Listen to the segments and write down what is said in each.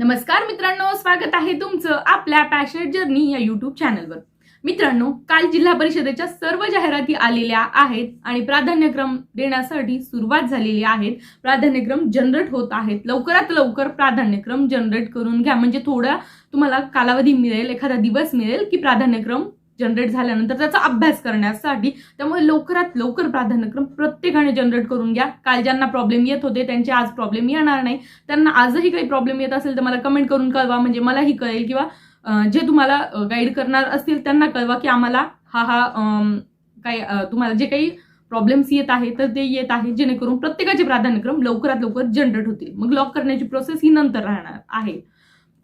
नमस्कार मित्रांनो स्वागत आहे तुमचं आपल्या पॅशन जर्नी या युट्यूब चॅनलवर मित्रांनो काल जिल्हा परिषदेच्या सर्व जाहिराती आलेल्या आहेत आणि प्राधान्यक्रम देण्यासाठी सुरुवात झालेली आहेत. प्राधान्यक्रम जनरेट होत आहेत. लवकरात लवकर प्राधान्यक्रम जनरेट करून घ्या. म्हणजे थोडा तुम्हाला कालावधी मिळेल एखादा दिवस मिळेल की प्राधान्यक्रम जनरेट झाल्यानंतर त्याचा अभ्यास करण्यासाठी. त्यामुळे लवकरात लवकर प्राधान्यक्रम प्रत्येकाने जनरेट करून घ्या. काल ज्यांना प्रॉब्लेम येत होते त्यांचे आज प्रॉब्लेम येणार नाही. त्यांना आजही काही प्रॉब्लेम येत असेल तर मला कमेंट करून कळवा. म्हणजे मलाही कळेल किंवा जे तुम्हाला गाईड करणार असतील त्यांना कळवा की आम्हाला हा हा काय तुम्हाला जे काही प्रॉब्लेम्स येत आहे तर ते येत आहे. जेणेकरून प्रत्येकाचे प्राधान्यक्रम लवकरात लवकर जनरेट होतील. मग लॉक करण्याची प्रोसेस ही नंतर राहणार आहे.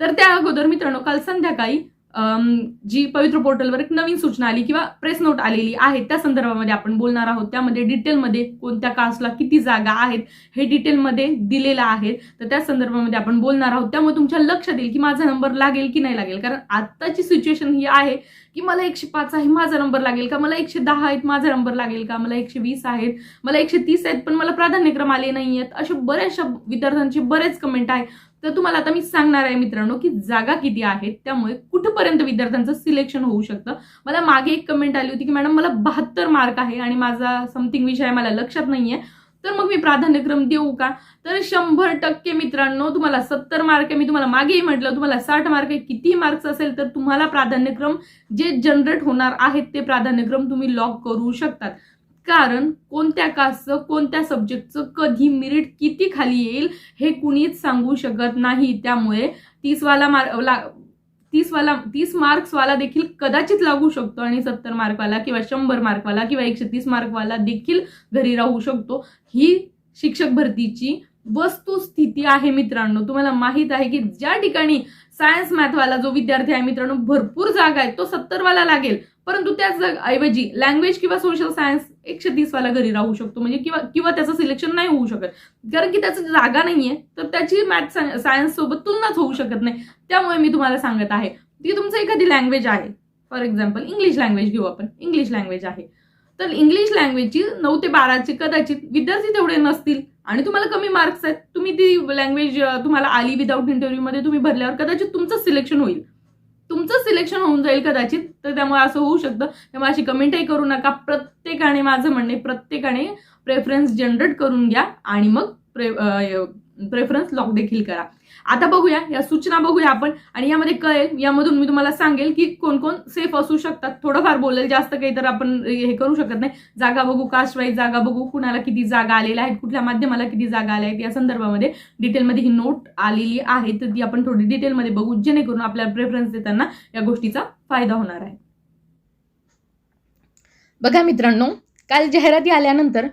तर त्या अगोदर मित्रांनो काल संध्याकाळी जी पवित्र पोर्टलवर एक नवीन सूचना आली किंवा प्रेस नोट आलेली आहे त्या संदर्भामध्ये आपण बोलणार आहोत. त्यामध्ये डिटेलमध्ये कोणत्या कास्टला किती जागा आहेत हे डिटेलमध्ये दिलेलं आहे. तर त्या संदर्भामध्ये आपण बोलणार आहोत. त्यामुळे तुमच्या लक्षात येईल की माझा नंबर लागेल की नाही लागेल. कारण आत्ताची सिच्युएशन ही आहे की मला एकशे पाच आहे माझा नंबर लागेल का? मला एकशे दहा आहेत माझा नंबर लागेल का? मला एकशे वीस आहेत मला एकशे तीस आहेत पण मला प्राधान्यक्रम आले नाही आहेत अशा बऱ्याचशा विद्यार्थ्यांचे बरेच कमेंट आहे. तर तुम्हाला आता मी सांगणार आहे मित्रांनो की जागा किती आहेत त्यामुळे कुठपर्यंत विद्यार्थ्यांचं सिलेक्शन होऊ शकतं. मला मागे एक कमेंट आली होती की मॅडम मला बहात्तर मार्क आहे आणि माझा समथिंग विषय मला लक्षात नाहीये. तर मग मी प्राधान्यक्रम देऊ का? तर शंभर टक्के मित्रांनो तुम्हाला सत्तर मार्क आहे. मी तुम्हाला मागेही म्हटलं तुम्हाला साठ मार्क आहे. किती मार्क्स असेल तर तुम्हाला प्राधान्यक्रम जे जनरेट होणार आहेत ते प्राधान्यक्रम तुम्ही लॉक करू शकतात. कारण कोणत्या कास्टचं कोणत्या सब्जेक्टचं कधी मिरिट किती खाली येईल हे कुणीच सांगू शकत नाही. त्यामुळे तीसवाला मार ला तीसवाला तीस मार्क्सवाला देखील कदाचित लागू शकतो आणि सत्तर मार्कवाला किंवा शंभर मार्कवाला किंवा एकशे तीस मार्कवाला देखील घरी राहू शकतो. ही शिक्षक भरतीची वस्तुस्थिती आहे मित्रांनो. तुम्हाला माहीत आहे की ज्या ठिकाणी सायन्स मॅथवाला जो विद्यार्थी आहे मित्रांनो भरपूर जागा आहे तो सत्तरवाला लागेल. परंतु त्याच जाग- ऐवजी लँग्वेज किंवा सोशल सायन्स एकशे तीसवाला घरी राहू शकतो. म्हणजे किंवा किंवा त्याचं सिलेक्शन नाही होऊ शकत. कारण की त्याचं जागा नाही आहे तर त्याची मॅथ सायन्स सोबत तुलनाच होऊ शकत नाही. त्यामुळे मी तुम्हाला सांगत आहे की तुमचं एखादी लँग्वेज आहे. फॉर एक्झाम्पल इंग्लिश लँग्वेज घेऊ आपण. इंग्लिश लँग्वेज आहे. तर इंग्लिश लँग्वेजची नऊ ते बाराचे कदाचित विद्यार्थी तेवढे नसतील आणि तुम्हाला कमी मार्क्स आहेत. तुम्ही ती लँग्वेज तुम्हाला आली विदाऊट इंटरव्ह्यूमध्ये तुम्ही भरल्यावर कदाचित तुमचं सिलेक्शन होईल. तुमचं सिलेक्शन होऊन जाईल कदाचित तर त्यामुळे असं होऊ शकतं. त्यामुळे अशी कमेंटही करू नका. प्रत्येकाने माझं म्हणणे प्रत्येकाने प्रेफरन्स जनरेट करून घ्या आणि मग प्रे प्रेफरन्स लॉक देखील करा. आता बघूया या सूचना बघूया आपण. आणि यामध्ये कळेल यामधून मी तुम्हाला सांगेल की कोण कोण सेफ असू शकतात. थोडंफार बोलेल जास्त काही तर आपण हे करू शकत नाही. जागा बघू कास्टवाईज जागा बघू कुणाला किती जागा आलेल्या आहेत कुठल्या माध्यमाला किती जागा आल्या आहेत या संदर्भामध्ये डिटेलमध्ये ही नोट आलेली आहे. तर ती आपण थोडी डिटेलमध्ये बघू जेणेकरून आपल्याला प्रेफरन्स देताना या गोष्टीचा फायदा होणार आहे. बघा मित्रांनो काल जाहिराती आल्यानंतर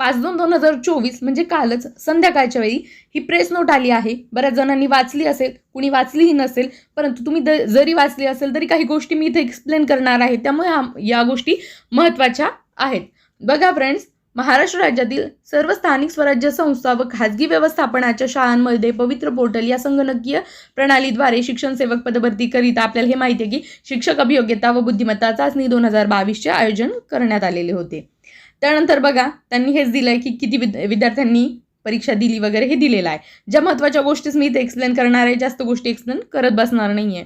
पाच दोन दोन हजार चोवीस म्हणजे कालच संध्याकाळच्या वेळी ही प्रेस नोट आली आहे. बऱ्याच जणांनी वाचली असेल कुणी वाचलीही नसेल परंतु तुम्ही द- जरी वाचली असेल तरी काही गोष्टी मी इथे एक्सप्लेन करणार आहे. त्यामुळे हा- या गोष्टी महत्त्वाच्या आहेत. बघा फ्रेंड्स महाराष्ट्र राज्यातील सर्व स्थानिक स्वराज्य संस्था व खाजगी व्यवस्थापनाच्या शाळांमध्ये पवित्र पोर्टल या संगणकीय प्रणालीद्वारे शिक्षण सेवक पदभरतीकरिता आपल्याला हे माहिती आहे की शिक्षक अभियोग्यता व बुद्धिमत्ता चाचणी दोन हजार बावीसचे आयोजन करण्यात आलेले होते. त्यानंतर बघा त्यांनी हेच दिलंय की किती विद विद्यार्थ्यांनी परीक्षा दिली वगैरे हे दिलेलं आहे. ज्या महत्त्वाच्या गोष्टीच मी इथे एक्सप्लेन करणार आहे जास्त गोष्टी एक्सप्लेन करत बसणार नाही आहे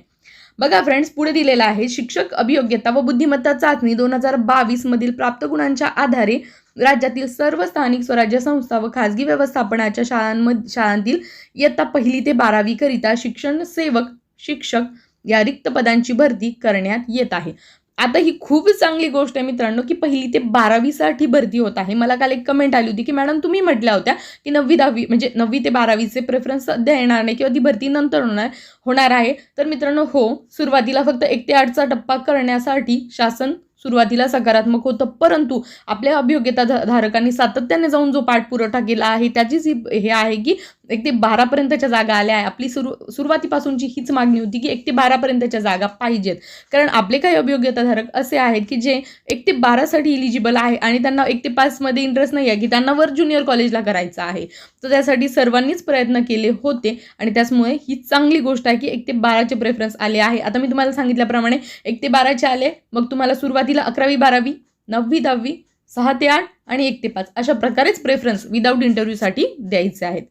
बघा फ्रेंड्स पुढे दिलेलं आहे शिक्षक अभियोग्यता व बुद्धिमत्ता चाचणी दोन हजार बावीसमधील प्राप्त गुणांच्या आधारे राज्यातील सर्व स्थानिक स्वराज्य संस्था व खाजगी व्यवस्थापनाच्या शाळांमध्ये शाळांतील इयत्ता पहिली ते बारावीकरिता शिक्षण सेवक शिक्षक या रिक्त पदांची भरती करण्यात येत आहे. आता ही खूप चांगली गोष्ट आहे मित्रांनो की पहिली ते बारावीसाठी भरती होत आहे. मला काल एक कमेंट आली होती की मॅडम तुम्ही म्हटल्या होत्या की नववी दहावी म्हणजे नववी ते बारावीचे प्रेफरन्स सध्या येणार नाही किंवा ती भरती नंतर होणार होणार आहे. तर मित्रांनो हो सुरुवातीला फक्त एक ते आठचा टप्पा करण्यासाठी शासन सुरुवातीला सकारात्मक होतं. परंतु आपल्या अभियोग्यता धारकांनी सातत्याने जाऊन जो पाठपुरवठा केला आहे त्याचीच ही हे आहे की एक ते बारापर्यंतच्या जागा आल्या आहे. आपली सुरू सुरुवातीपासूनची हीच मागणी होती की एक ते बारापर्यंतच्या जागा पाहिजेत. कारण आपले काही अभियोग्यताधारक असे आहेत की जे एक ते बारासाठी इलिजिबल आहे आणि त्यांना एक ते पाचमध्ये इंटरेस्ट नाही आहे की त्यांना वर ज्युनियर कॉलेजला करायचं आहे. तर त्यासाठी सर्वांनीच प्रयत्न केले होते आणि त्याचमुळे ही चांगली गोष्ट आहे की एक ते बाराचे प्रेफरन्स आले आहे. आता मी तुम्हाला सांगितल्याप्रमाणे एक ते बाराचे आले मग तुम्हाला सुरुवातीला अकरावी बारावी नववी दहावी सहा ते आठ आणि एक ते पाच अशा प्रकारेच प्रेफरन्स विदाऊट इंटरव्ह्यूसाठी द्यायचे आहेत.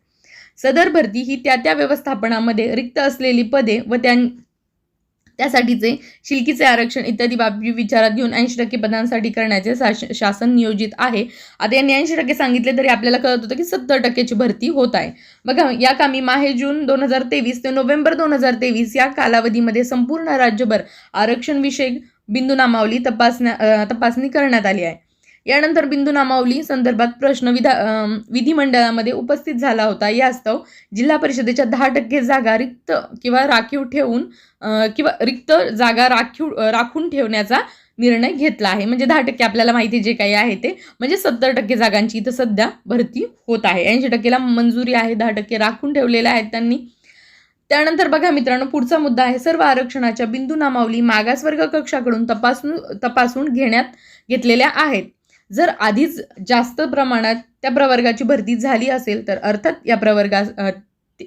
सदर भरती ही त्या त्या व्यवस्थापनामध्ये रिक्त असलेली पदे व त्या त्यासाठीचे शिल्कीचे आरक्षण इत्यादी बाबी विचारात घेऊन ऐंशी टक्के पदांसाठी करण्याचे शास- शासन नियोजित आहे. आता यांनी ऐंशी टक्के सांगितले तरी आपल्याला कळत होतं की सत्तर टक्क्याची भरती होत आहे. बघा या कामी माहे जून दोन हजार तेवीस ते नोव्हेंबर दोन हजार तेवीस या कालावधीमध्ये संपूर्ण राज्यभर आरक्षणविषयक बिंदू नामावली तपासण्या तपासणी करण्यात आली आहे. यानंतर बिंदू नामावली संदर्भात प्रश्न विधा विधिमंडळामध्ये उपस्थित झाला होता. यास्तव जिल्हा परिषदेच्या दहा टक्के जागा रिक्त किंवा राखीव ठेवून किंवा रिक्त जागा राखीव राखून ठेवण्याचा निर्णय घेतला आहे. म्हणजे दहा टक्के आपल्याला माहिती जे काही आहे ते म्हणजे सत्तर टक्के जागांची इथं सध्या भरती होत आहे. ऐंशी टक्केला मंजुरी आहे दहा टक्के राखून ठेवलेल्या आहेत त्यांनी. त्यानंतर बघा मित्रांनो पुढचा मुद्दा आहे. सर्व आरक्षणाच्या बिंदू नामावली मागासवर्ग कक्षाकडून तपासून तपासून घेण्यात घेतलेल्या आहेत. जर आधीच जास्त प्रमाणात त्या प्रवर्गाची भरती झाली असेल तर अर्थात या प्रवर्गा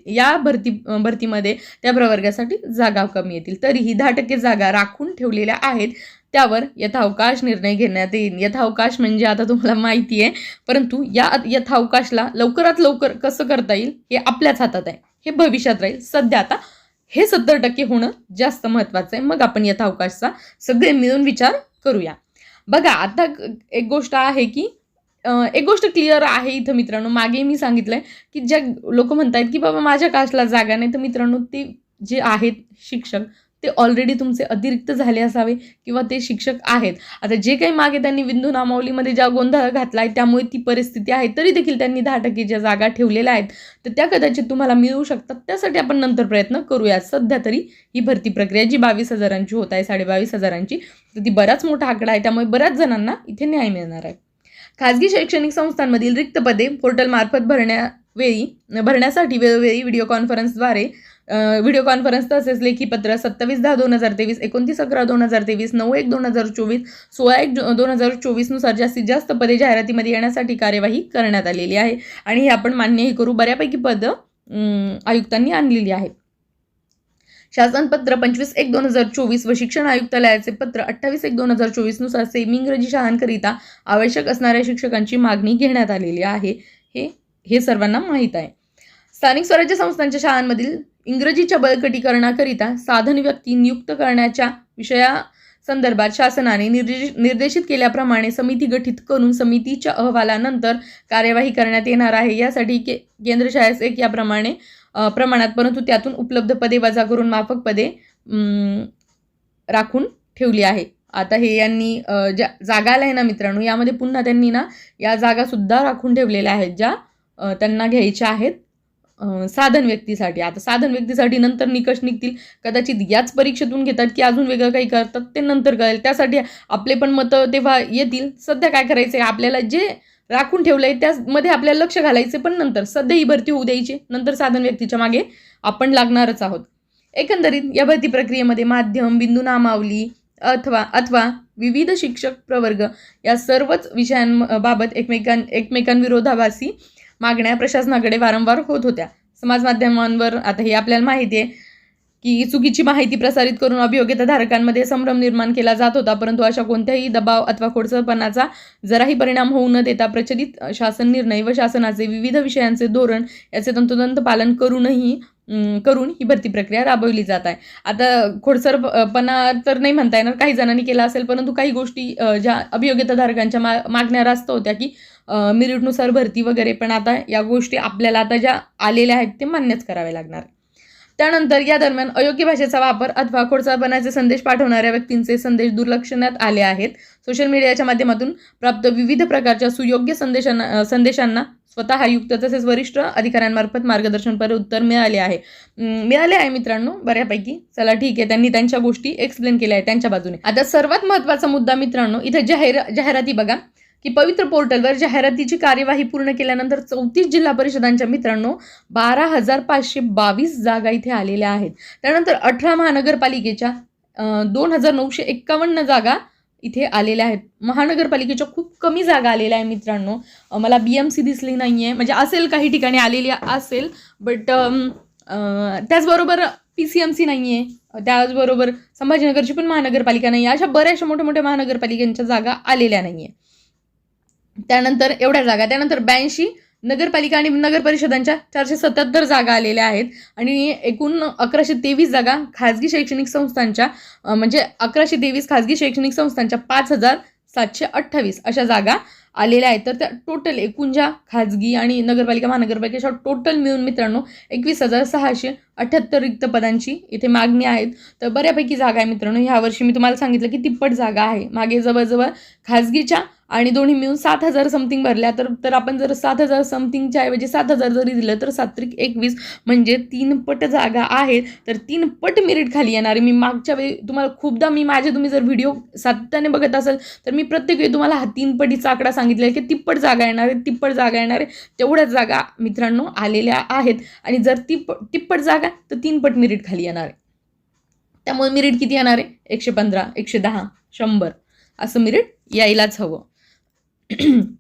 या भरती भरतीमध्ये त्या प्रवर्गासाठी जागा कमी येतील. तरीही दहा टक्के जागा राखून ठेवलेल्या आहेत. त्यावर यथावकाश निर्णय घेण्यात येईल. यथावकाश म्हणजे आता तुम्हाला माहिती आहे परंतु या यथावकाशला लवकरात लवकर कसं करता येईल हे आपल्याच हातात आहे. हे भविष्यात राहील. सध्या आता हे सत्तर टक्के होणं जास्त महत्त्वाचं आहे. मग आपण यथावकाशचा सगळे मिळून विचार करूया. बघा आता एक गोष्ट आहे की एक गोष्ट क्लिअर आहे इथं मित्रांनो. मागे मी सांगितलंय की ज्या लोक आहेत की बाबा माझ्या कास्टला जागा नाही तर मित्रांनो ते जे आहेत शिक्षक ते ऑलरेडी तुमचे अतिरिक्त झाले असावे किंवा ते शिक्षक आहेत. आता जे काही मागे त्यांनी विंदू नामावलीमध्ये ज्या गोंधळ घातला आहे त्यामुळे ती परिस्थिती आहे तरी देखील त्यांनी दहा टक्के ज्या जागा ठेवलेल्या आहेत तर त्या कदाचित तुम्हाला मिळू शकतात. त्यासाठी आपण नंतर प्रयत्न करूया सध्या तरी ही भरती प्रक्रिया जी बावीस हजारांची होत आहे साडेबावीस हजारांची तर ती बराच मोठा आकडा आहे. त्यामुळे बऱ्याच जणांना इथे न्याय मिळणार आहे. खाजगी शैक्षणिक संस्थांमधील रिक्त पदे पोर्टलमार्फत भरण्यावेळी भरण्यासाठी वेळोवेळी व्हिडिओ कॉन्फरन्सद्वारे व्हिडिओ कॉन्फरन्स तसेच लेखी पत्र सत्तावीस दहा दोन हजार तेवीस एकोणतीस अकरा दोन हजार तेवीस नऊ एक दोन हजार चोवीस सोळा एक दोन हजार चोवीसनुसार जास्तीत जास्त पदे जाहिरातीमध्ये येण्यासाठी कार्यवाही करण्यात आलेली आहे. आणि हे आपण मान्यही करू बऱ्यापैकी पदं आयुक्तांनी आणलेली आहेत. शासन पत्र पंचवीस एक दोन हजार चोवीस व शिक्षण आयुक्तालयाचे पत्र अठ्ठावीस एक दोन हजार चोवीसनुसार सेमी इंग्रजी शाळांकरिता आवश्यक असणाऱ्या शिक्षकांची मागणी घेण्यात आलेली आहे. हे हे सर्वांना माहीत आहे. स्थानिक स्वराज्य संस्थांच्या शाळांमधील इंग्रजीच्या बळकटीकरणाकरिता साधन व्यक्ती नियुक्त करण्याच्या विषया संदर्भात शासनाने निर्देश निर्देशित केल्याप्रमाणे समिती गठीत करून समितीच्या अहवालानंतर कार्यवाही करण्यात येणार आहे. यासाठी के केंद्र शाळेस एक याप्रमाणे प्रमाणात परंतु त्यातून उपलब्ध पदे वजा करून माफक पदे राखून ठेवली आहे. आता हे यांनी ज्या जागा आल्या आहे ना मित्रांनो यामध्ये पुन्हा त्यांनी ना या जागासुद्धा राखून ठेवलेल्या आहेत ज्या त्यांना घ्यायच्या आहेत. साधन व्यक्तीसाठी. आता साधन व्यक्तीसाठी नंतर निकष निघतील. कदाचित याच परीक्षेतून घेतात की अजून वेगळं काही करतात ते नंतर कळेल. त्यासाठी आपले पण मतं तेव्हा येतील. सध्या काय करायचं आहे आपल्याला जे राखून ठेवलंय त्यामध्ये आपल्याला लक्ष घालायचे पण नंतर. सध्या ही भरती होऊ द्यायची. नंतर साधन व्यक्तीच्या मागे आपण लागणारच आहोत. एकंदरीत या भरती प्रक्रियेमध्ये माध्यम बिंदू नामावली अथवा अथवा विविध शिक्षक प्रवर्ग या सर्वच विषयांबाबत एकमेकां एकमेकांविरोधाभासी मागण्या प्रशासनाकडे वारंवार होत होत्या. समाज माध्यमांवर आता हे आपल्याला माहिती आहे की चुकीची माहिती प्रसारित करून अभियोग्यताधारकांमध्ये संभ्रम निर्माण केला जात होता परंतु अशा कोणत्याही दबाव अथवा खोडसरपणाचा जराही परिणाम होऊ न देता प्रचलित शासन निर्णय व शासनाचे विविध विषयांचे धोरण याचे तंतोतंत पालन करूनही करून ही भरती प्रक्रिया राबवली जात आहे. आता खोडसरपणा तर नाही म्हणता येणार काही जणांनी केला असेल परंतु काही गोष्टी ज्या अभियोग्यताधारकांच्या मा मागण्या रास्त होत्या की मिरिटनुसार भरती वगैरे पण आता या गोष्टी आपल्याला आता ज्या आलेल्या आहेत ते मान्यच करावे लागणार. त्यानंतर या दरम्यान अयोग्य भाषेचा वापर अथवा खोडसाळपणाचे संदेश पाठवणाऱ्या व्यक्तींचे संदेश दुर्लक्षण्यात आले आहेत. सोशल मीडियाच्या माध्यमातून प्राप्त विविध प्रकारच्या सुयोग्य संदेशांना संदेशांना स्वतः आयुक्त तसेच वरिष्ठ अधिकाऱ्यांमार्फत मार्गदर्शनपर उत्तर मिळाले आहे. मिळाले आहे मित्रांनो बऱ्यापैकी. चला ठीक आहे त्यांनी त्यांच्या गोष्टी एक्सप्लेन केल्या आहेत त्यांच्या बाजूने. आता सर्वात महत्त्वाचा मुद्दा मित्रांनो इथे जाहिरा जाहिराती बघा. की पवित्र पोर्टलवर जाहिरातीची कार्यवाही पूर्ण केल्यानंतर चौतीस जिल्हा परिषदांच्या मित्रांनो बारा हजार पाचशे बावीस जागा इथे आलेल्या आहेत. त्यानंतर अठरा महानगरपालिकेच्या दोन हजार नऊशे एक्कावन्न जागा इथे आलेल्या आहेत. महानगरपालिकेच्या खूप कमी जागा आलेल्या आहे मित्रांनो. मला बी एम सी दिसली नाही आहे म्हणजे असेल काही ठिकाणी आलेली असेल बट त्याचबरोबर पी सी एम सी नाही आहे त्याचबरोबर संभाजीनगरची पण महानगरपालिका नाही आहे अशा बऱ्याचशा मोठ्या मोठ्या महानगरपालिकांच्या जागा आलेल्या नाही आहे त्यानंतर एवढ्या जागा. त्यानंतर ब्याऐंशी नगरपालिका आणि नगर परिषदांच्या चारशे सत्याहत्तर जागा आलेल्या आहेत. आणि एकूण अकराशे तेवीस जागा खाजगी शैक्षणिक संस्थांच्या म्हणजे अकराशे तेवीस खाजगी शैक्षणिक संस्थांच्या पाच हजार सातशे अठ्ठावीस अशा जागा आलेल्या आहेत. तर त्या टोटल एकूण ज्या खाजगी आणि नगरपालिका महानगरपालिकेच्या टोटल मिळून मित्रांनो एकवीस हजार सहाशे अठ्ठ्याहत्तर रिक्त पदांची इथे मागणी आहेत. तर बऱ्यापैकी जागा आहे मित्रांनो. ह्यावर्षी मी तुम्हाला सांगितलं की तिप्पट जागा आहे. मागे जवळजवळ खाजगीच्या आणि दोन्ही मिळून सात हजार समथिंग भरल्या. तर तर आपण जर सात हजार समथिंगच्या ऐवजी सात हजार जरी दिलं तर सात्रिक एकवीस म्हणजे तीन पट जागा आहेत. तर तीन पट मेरिट खाली येणार आहे. मी मागच्या वेळी तुम्हाला खूपदा मी माझे तुम्ही जर व्हिडिओ सातत्याने बघत असाल तर मी प्रत्येक वेळी तुम्हाला हा तीन पटीचा आकडा सांगितलेला आहे की तिप्पट जागा येणार आहे तिप्पट जागा येणार आहे. तेवढ्याच जागा मित्रांनो आलेल्या आहेत. आणि जर तिप्प तिप्पट जागा तर तीन पट मेरिट खाली येणार आहे. त्यामुळे मिरिट किती येणार आहे? एकशे पंधरा एकशे दहा शंभर. असं मिरिट यायलाच हवं.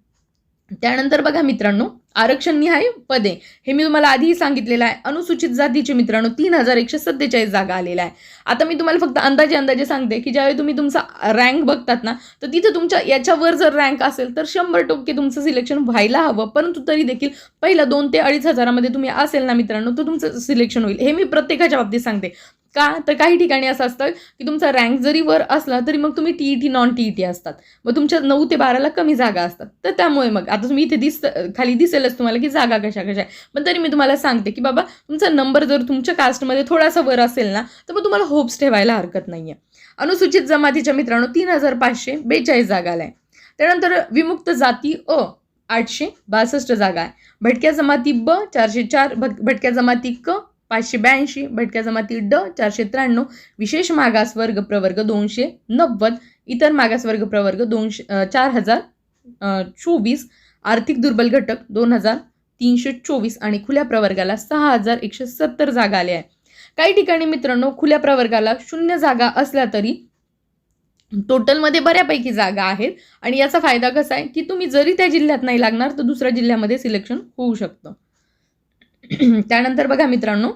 त्यानंतर बघा मित्रांनो आरक्षण निहाय पदे. हे मी तुम्हाला आधीही सांगितलेलं आहे. अनुसूचित जातीचे मित्रांनो तीन हजार एकशे सत्तेचाळीस जागा आलेल्या आहे आता मी तुम्हाला फक्त अंदाजे अंदाजे सांगते की ज्यावेळी तुम्ही तुमचा रँक बघतात ना तर तिथे तुमच्या याच्यावर जर रँक असेल तर शंभर टक्के तुमचं सिलेक्शन व्हायला हवं. परंतु तरी देखील पहिला दोन ते अडीच हजारामध्ये तुम्ही असेल ना मित्रांनो तर तुमचं सिलेक्शन होईल. हे मी प्रत्येकाच्या बाबतीत सांगते. का? तर काही ठिकाणी असं असतं की तुमचा रँक जरी वर असला तरी मग तुम्ही T E T non T E T असतात. मग तुमच्या नऊ ते बाराला कमी जागा असतात. तर त्यामुळे मग आता तुम्ही इथे दिस खाली दिसेलच तुम्हाला की जागा कशा कशा आहे. पण तरी मी तुम्हाला सांगते की बाबा तुमचा नंबर जर तुमच्या कास्टमध्ये थोडासा वर असेल ना तर मग तुम्हाला होप्स ठेवायला हरकत नाही आहे अनुसूचित जमातीच्या मित्रांनो तीन हजार पाचशे बेचाळीस जागा आहे त्यानंतर विमुक्त जाती अ आठशे बासष्ट जागा आहे. भटक्या जमाती ब चारशे चार भट भटक्या जमाती क पाचशे ब्याऐंशी भटक्या जमाती ड चारशे त्र्याण्णव विशेष मागासवर्ग प्रवर्ग दोनशे नव्वद इतर मागासवर्ग प्रवर्ग दोनशे चार हजार चोवीस आर्थिक दुर्बल घटक दोन हजार तीनशे चोवीस आणि खुल्या प्रवर्गाला सहा हजार एकशे सत्तर जागा आल्या आहे काही ठिकाणी मित्रांनो खुल्या प्रवर्गाला शून्य जागा असल्या तरी टोटलमध्ये बऱ्यापैकी जागा आहेत आणि याचा फायदा कसा आहे की तुम्ही जरी त्या जिल्ह्यात नाही लागणार तर दुसऱ्या जिल्ह्यामध्ये सिलेक्शन होऊ शकतं. त्यानंतर बघा मित्रांनो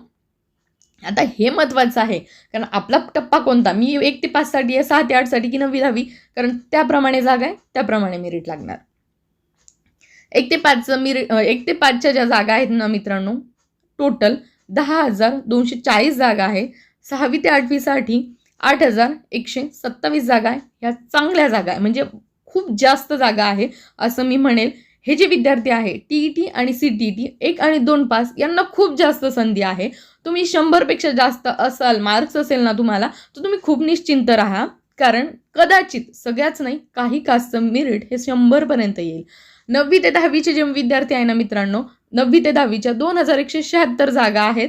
आता हे महत्त्वाचं आहे. कारण आपला टप्पा कोणता? मी एक ते पाचसाठी आहे सहा ते आठसाठी की नववी दहावी? कारण त्याप्रमाणे जागा आहे त्याप्रमाणे मेरिट लागणार. एक ते पाचचं मिरि एक ते पाचच्या ज्या जागा आहेत ना मित्रांनो टोटल दहा हजार दोनशे चाळीस जागा आहे. सहावी ते आठवीसाठी आठ हजार एकशे सत्तावीस जागा आहे. ह्या चांगल्या जागा आहे. म्हणजे खूप जास्त जागा आहे असं मी म्हणेल. हे जे विद्यार्थी आहे टी ई टी आणि सी टी टी एक आणि दोन पास यांना खूप जास्त संधी आहे. तुम्ही शंभरपेक्षा जास्त असाल मार्क्स असेल ना तुम्हाला तर तुम्ही खूप निश्चिंत राहा. कारण कदाचित सगळ्याच नाही काही कासचं मेरिट हे शंभरपर्यंत येईल. नववी ते दहावीचे जे विद्यार्थी आहे ना मित्रांनो नववी ते दहावीच्या दोन हजार एकशे शहात्तर जागा आहेत.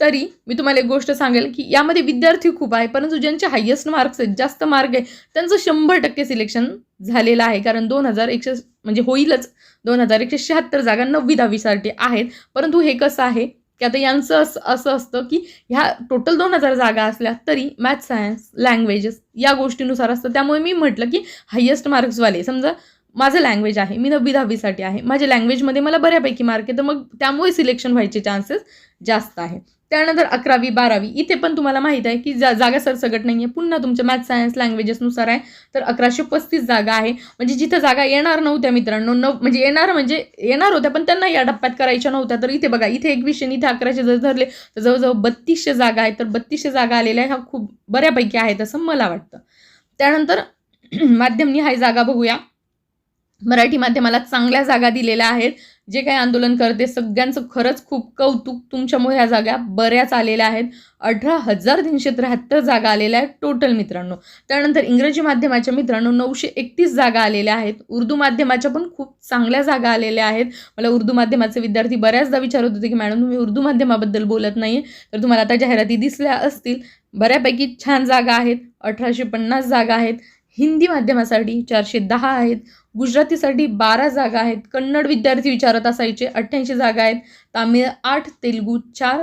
तरी मी तुम्हाला एक गोष्ट सांगेल की यामध्ये विद्यार्थी खूप आहे परंतु ज्यांचे हायेस्ट मार्क्स आहेत जास्त मार्क आहे त्यांचं शंभर टक्के सिलेक्शन झालेला आहे. कारण दोन हजार एकशे म्हणजे होईलच. दोन हजार एकशे शहात्तर जागा नववी दहावीसाठी आहेत. परंतु हे कसं आहे? की आता यांचं असं असं असतं की ह्या टोटल दोन हजार जागा असल्या तरी मॅथ सायन्स लँग्वेजेस या गोष्टीनुसार असतं. त्यामुळे मी म्हटलं की हायेस्ट मार्क्सवाले समजा माझं लँग्वेज आहे मी नववी दहावीसाठी आहे. माझ्या लँग्वेजमध्ये मला बऱ्यापैकी मार्क आहे तर मग त्यामुळे सिलेक्शन व्हायचे चान्सेस जास्त आहे त्यानंतर अकरावी बारावी इथे पण तुम्हाला माहीत आहे की जा जागा सरसगट नाही आहे पुन्हा तुमच्या मॅथ सायन्स लँग्वेजेसनुसार आहे. तर अकराशे पस्तीस जागा आहे. म्हणजे जिथं जागा येणार नव्हत्या मित्रांनो नव म्हणजे येणार म्हणजे येणार होत्या पण त्यांना या टप्प्यात करायच्या नव्हत्या. तर इथे बघा इथे एकवीसशे इथे अकराशे जर धरले तर जवळजवळ बत्तीसशे जागा आहेत. तर बत्तीसशे जागा आलेल्या ह्या खूप बऱ्यापैकी आहेत असं मला वाटतं. त्यानंतर माध्यमनी निहाय जागा बघूया. मराठी माध्यमाला चांगल्या जागा दिलेल्या आहेत. जे काही आंदोलन करते सगळ्यांचं खरंच खूप कौतुक तुमच्यामुळे ह्या जागा बऱ्याच आलेल्या आहेत. अठरा हजार तीनशे त्र्याहत्तर जागा आलेल्या आहेत टोटल मित्रांनो. त्यानंतर इंग्रजी माध्यमाच्या मित्रांनो नऊशे एकतीस जागा आलेल्या आहेत. उर्दू माध्यमाच्या पण खूप चांगल्या जागा आलेल्या आहेत. मला उर्दू माध्यमाचे विद्यार्थी बऱ्याचदा विचारत होते की मॅडम तुम्ही उर्दू माध्यमाबद्दल बोलत नाही तर तुम्हाला आता जाहिराती दिसल्या असतील. बऱ्यापैकी छान जागा आहेत. अठराशे पन्नास जागा आहेत. हिंदी माध्यमासाठी चारशे दहा आहेत. गुजरातीसाठी बारा जागा आहेत. कन्नड विद्यार्थी विचारत असायचे अठ्ठ्याऐंशी जागा आहेत. तामिळ आठ तेलगू चार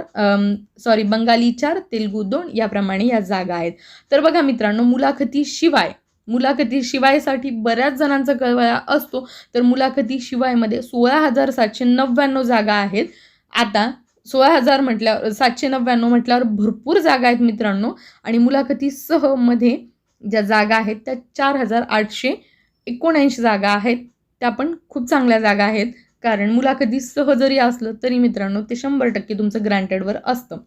सॉरी बंगाली चार तेलगू दोन याप्रमाणे या जागा आहेत. तर बघा मित्रांनो मुलाखतीशिवाय मुलाखती शिवायसाठी बऱ्याच जणांचा कळवळा असतो. तर मुलाखती शिवायमध्ये सोळा हजार सातशे नव्याण्णव जागा आहेत. आता सोळा हजार म्हटल्यावर सातशे नव्याण्णव म्हटल्यावर भरपूर जागा आहेत मित्रांनो. आणि मुलाखतीसहमध्ये ज्या जागा आहेत त्या चार हजार आठशे एकोणऐंशी जागा आहेत. त्या पण खूप चांगल्या जागा आहेत. कारण मुलाखती सह जरी असलं तरी मित्रांनो ते शंभर टक्के तुमचं ग्रँटेडवर असतं.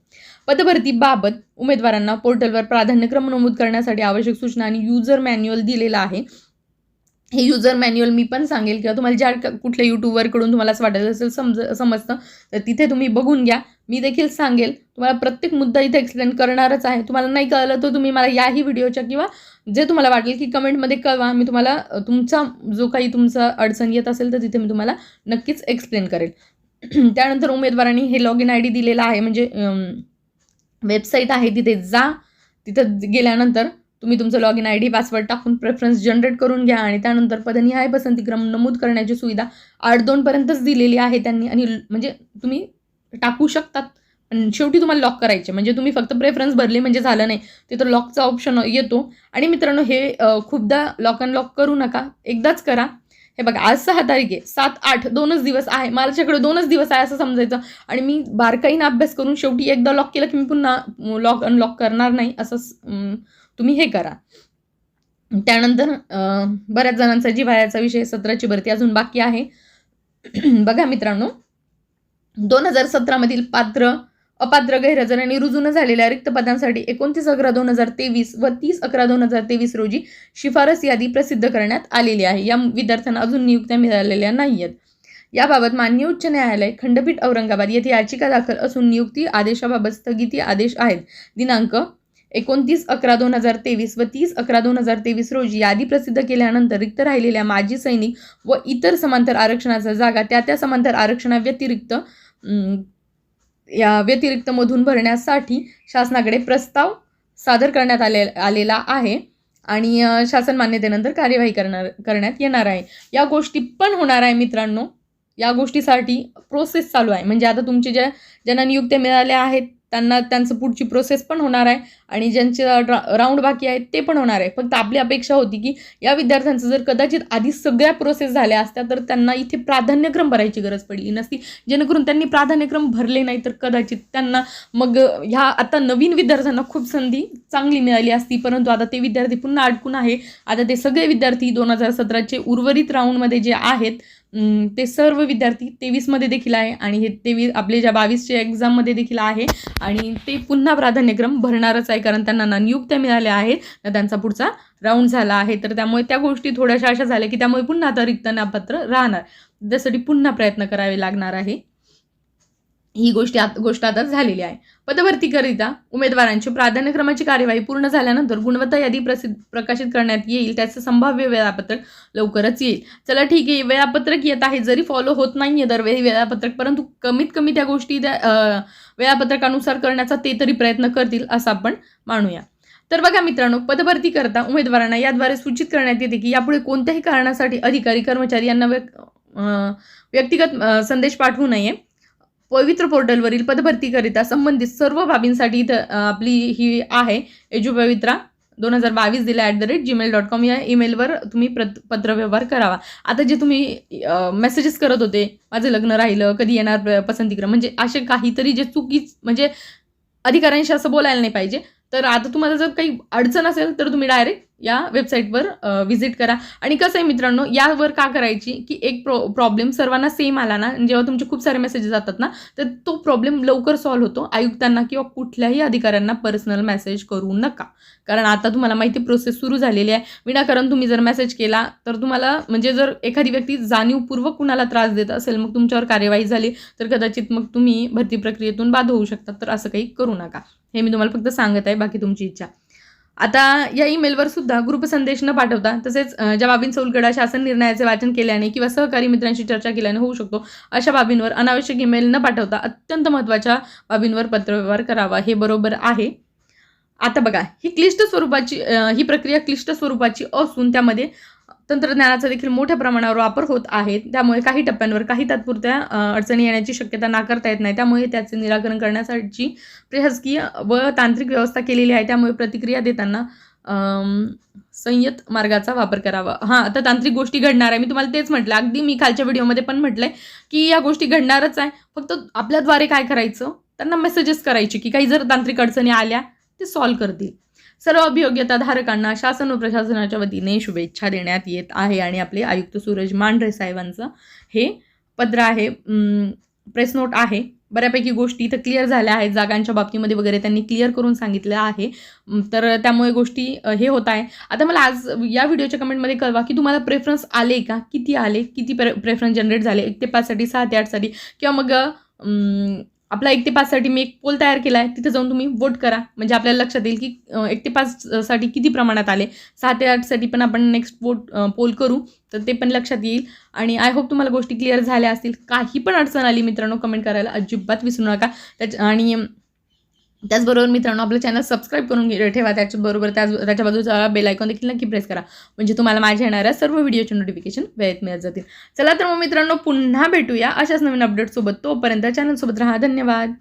पदभरतीबाबत उमेदवारांना पोर्टलवर प्राधान्यक्रम नमूद करण्यासाठी आवश्यक सूचना आणि युजर मॅन्युअल दिलेलं आहे. हे युजर मॅन्युअल मी पण सांगेल किंवा तुम्हाला ज्या कुठल्या यूट्यूबवरकडून तुम्हाला असं वाटत असेल समज समजतं तर तिथे तुम्ही बघून घ्या. मी देखील सांगेल तुम्हाला प्रत्येक मुद्दा इथे एक्सप्लेन करणारच आहे. तुम्हाला नाही कळलं तर तुम्ही मला याही व्हिडिओच्या किंवा जे तुम्हाला वाटेल की कमेंटमध्ये कळवा. मी तुम्हाला तुमचा जो काही तुमचा अडचण येत असेल तर तिथे मी तुम्हाला नक्कीच एक्सप्लेन करेल. त्यानंतर उमेदवारांनी हे लॉग इन आय डी दिलेला आहे. म्हणजे वेबसाईट आहे तिथे जा. तिथं गेल्यानंतर तुम्ही तुमचं log in I D password टाकून प्रेफरन्स जनरेट करून घ्या आणि त्यानंतर पदनिहाय पसंतीक्रम नमूद करण्याची सुविधा आठ दोनपर्यंतच दिलेली आहे त्यांनी. आणि म्हणजे तुम्ही टाकू शकतात पण शेवटी तुम्हाला लॉक करायचे. म्हणजे तुम्ही फक्त प्रेफरन्स भरले म्हणजे झालं नाही तिथं लॉकचा ऑप्शन येतो. आणि मित्रांनो हे खूपदा लॉक अँड लॉक करू नका. एकदाच करा. हे बघा आज सहा तारीख आहे. सात आठ दोनच दिवस आहे. माझ्याकडे दोनच दिवस आहे असं समजायचं. आणि मी बारकाईनं अभ्यास करून शेवटी एकदा लॉक केलं की मी पुन्हा लॉक अनलॉक करणार नाही असं तुम्ही हे करा. त्यानंतर बऱ्याच जणांचा जिव्हाळ्याचा विषय सत्राची भरती अजून बाकी आहे. बघा मित्रांनो दोन हजार सतरामधील पात्र अपात्र गैरहजर आणि रुजून झालेल्या रिक्त पदांसाठी एकोणतीस अकरा दोन हजार तेवीस व तीस अकरा दोन हजार तेवीस रोजी शिफारस यादी प्रसिद्ध करण्यात आलेली आहे. या विद्यार्थ्यांना अजून नियुक्त्या मिळालेल्या नाही आहेत याबाबत मान्य उच्च न्यायालय खंडपीठ औरंगाबाद येथे याचिका दाखल असून नियुक्ती आदेशाबाबत स्थगिती आदेश आहेत. दिनांक एकोणतीस अकरा दोन हजार तेवीस व तीस अकरा दोन हजार तेवीस रोजी यादी प्रसिद्ध केल्यानंतर रिक्त राहिलेल्या माजी सैनिक व इतर समांतर आरक्षणाच्या जागा त्या त्या समांतर आरक्षणाव्यतिरिक्त या व्यतिरिक्त मधून भरण्यासाठी शासनाकडे प्रस्ताव सादर करण्यात आले आलेला आहे आणि शासन मान्यतेनंतर कार्यवाही करणार करण्यात येणार आहे. या गोष्टी पण होणार आहे मित्रांनो. या गोष्टीसाठी प्रोसेस चालू आहे. म्हणजे आता तुमचे ज्या ज्यांना नियुक्त्या मिळाल्या आहेत त्यांना त्यांचं पुढची प्रोसेस पण होणार आहे आणि ज्यांचे राऊंड बाकी आहेत ते पण होणार आहे. फक्त आपली अपेक्षा होती की या विद्यार्थ्यांचं जर कदाचित आधी सगळ्या प्रोसेस झाल्या असत्या तर त्यांना इथे प्राधान्यक्रम भरायची गरज पडली नसती. जेणेकरून त्यांनी प्राधान्यक्रम भरले नाही तर कदाचित त्यांना मग ह्या आता नवीन विद्यार्थ्यांना खूप संधी चांगली मिळाली असती. परंतु आता ते विद्यार्थी पुन्हा अडकून आहे. आता ते सगळे विद्यार्थी दोन हजार सतराचे उर्वरित राऊंडमध्ये जे आहेत ते सर्व विद्यार्थी तेवीसमध्ये देखील आहे आणि हे तेवीस आपले ज्या बावीसच्या एक्झाममध्ये देखील आहे आणि ते पुन्हा प्राधान्यक्रम भरणारच आहे कारण त्यांना ना नियुक्त्या मिळाल्या आहेत. ना त्यांचा पुढचा राऊंड झाला आहे. तर त्यामुळे त्या गोष्टी थोड्याशा अशा झाल्या की त्यामुळे पुन्हा आता रिक्त नापत्र राहणार. त्यासाठी पुन्हा प्रयत्न करावे लागणार आहे. ही गोष्टी आत गोष्ट आता झालेली आहे. पदभरतीकरिता उमेदवारांची प्राधान्यक्रमाची कार्यवाही पूर्ण झाल्यानंतर गुणवत्ता यादी प्रसिद्ध प्रकाशित करण्यात येईल. त्याचं संभाव्य वेळापत्रक लवकरच येईल. चला ठीक आहे वेळापत्रक येत आहे. जरी फॉलो होत नाही आहे दरवेळी वेळापत्रक परंतु कमीत कमी त्या गोष्टी त्या वेळापत्रकानुसार करण्याचा ते तरी प्रयत्न करतील असं आपण मानूया. तर बघा मित्रांनो पदभरती करता उमेदवारांना याद्वारे सूचित करण्यात येते की यापुढे कोणत्याही कारणासाठी अधिकारी कर्मचारी यांना व्यक्तिगत संदेश पाठवू नये. पवित्र पोर्टलवरील पदभरतीकरिता संबंधित सर्व बाबींसाठी इथं आपली ही आहे. एजू पवित्रा दोन हजार बावीस दिला at the rate Gmail dot com या ईमेलवर तुम्ही प्रत पत्रव्यवहार करावा. आता जे तुम्ही मेसेजेस करत होते माझं लग्न राहिलं कधी येणार प- पसंतीक्रम म्हणजे असे काहीतरी जे चुकीच म्हणजे अधिकाऱ्यांशी असं बोलायला नाही पाहिजे. तर आता तुम्हाला जर काही अडचण असेल तर तुम्ही डायरेक्ट या वेबसाईटवर व्हिजिट करा. आणि कसं आहे मित्रांनो यावर का करायची की एक प्रो प्रॉब्लेम सर्वांना सेम आला ना जेव्हा तुमचे खूप सारे मेसेजेस जातात ना तर तो प्रॉब्लेम लवकर सॉल्व्ह होतो आयुक्तांना किंवा कुठल्याही अधिकाऱ्यांना पर्सनल मेसेज करू नका. कारण आता तुम्हाला माहिती प्रोसेस सुरू झालेली आहे. विनाकारण तुम्ही जर मेसेज केला तर तुम्हाला म्हणजे जर एखादी व्यक्ती जाणीवपूर्वक कुणाला त्रास देत असेल मग तुमच्यावर कार्यवाही झाली तर कदाचित मग तुम्ही भरती प्रक्रियेतून बाद होऊ शकतात तर असं काही करू नका. हे मी तुम्हाला फक्त सांगत आहे बाकी तुमची इच्छा. आता या ईमेलवर सुद्धा ग्रुप संदेश न पाठवता. तसेच ज्या बाबींचा उलगडा शासन निर्णयाचे वाचन केल्याने किंवा सहकारी मित्रांशी चर्चा केल्याने होऊ शकतो अशा बाबींवर अनावश्यक ईमेल न पाठवता अत्यंत महत्त्वाच्या बाबींवर पत्रव्यवहार करावा हे बरोबर आहे. आता बघा ही क्लिष्ट स्वरूपाची ही प्रक्रिया क्लिष्ट स्वरूपाची असून त्यामध्ये तंत्रज्ञानाचा देखील मोठ्या प्रमाणावर वापर होत आहे. त्यामुळे काही टप्प्यांवर काही तात्पुरत्या अडचणी येण्याची शक्यता नाकारता येत नाही. त्यामुळे त्याचे निराकरण करण्यासाठी प्रशासकीय व तांत्रिक व्यवस्था केलेली आहे. त्यामुळे प्रतिक्रिया देताना संयत मार्गाचा वापर करावा. हां आता तांत्रिक गोष्टी घडणार आहे. मी तुम्हाला तेच म्हटलं. अगदी मी खालच्या व्हिडिओमध्ये पण म्हटलंय की या गोष्टी घडणारच आहे. फक्त आपल्याद्वारे काय करायचं? त्यांना मेसेजेस करायचे की काही जर तांत्रिक अडचणी आल्या ते सॉल्व्ह करतील. सर्व अभियोग्यता धारकांना शासन व प्रशासनाच्या वतीने शुभेच्छा देण्यात येत आहे. आणि आपले आयुक्त सूरज मांढरे साहेबांचं हे पत्र आहे. प्रेस नोट आहे. बऱ्यापैकी गोष्टी इथं क्लिअर झाल्या आहेत. जागांच्या बाबतीमध्ये वगैरे त्यांनी क्लिअर करून सांगितलं आहे. तर त्यामुळे गोष्टी हे होत आहे. आता मला आज या व्हिडिओच्या कमेंटमध्ये कळवा की तुम्हाला प्रेफरन्स आले का? किती आले? किती प्रे प्रेफरन्स जनरेट झाले? एक ते पाचसाठी सहा ते आठसाठी? किंवा मग आपला एक ते पाचसाठी मी एक पोल तयार केला आहे. तिथे जाऊन तुम्ही वोट करा. म्हणजे आपल्याला लक्षात येईल की एक ते पाचसाठी किती प्रमाणात आले. सहा ते आठसाठी पण आपण नेक्स्ट वोट पोल करू. तर ते पण लक्षात येईल. आणि आय होप तुम्हाला गोष्टी क्लिअर झाल्या असतील. काही पण अडचण आली मित्रांनो कमेंट करायला अजिबात विसरू नका. त्याच्या आणि त्याचबरोबर मित्रांनो आपलं चॅनल सबस्क्राईब करून ठेवा. त्याच्याबरोबर त्याच त्याच्या बाजूचा बेल आयकॉन देखील नक्की प्रेस करा. म्हणजे तुम्हाला माझ्या येणाऱ्या सर्व व्हिडिओचे नोटिफिकेशन वेळेत मिळत जातील. चला तर मग मित्रांनो पुन्हा भेटूया अशाच नवीन अपडेटसोबत तोपर्यंत चॅनलसोबत राहा. धन्यवाद.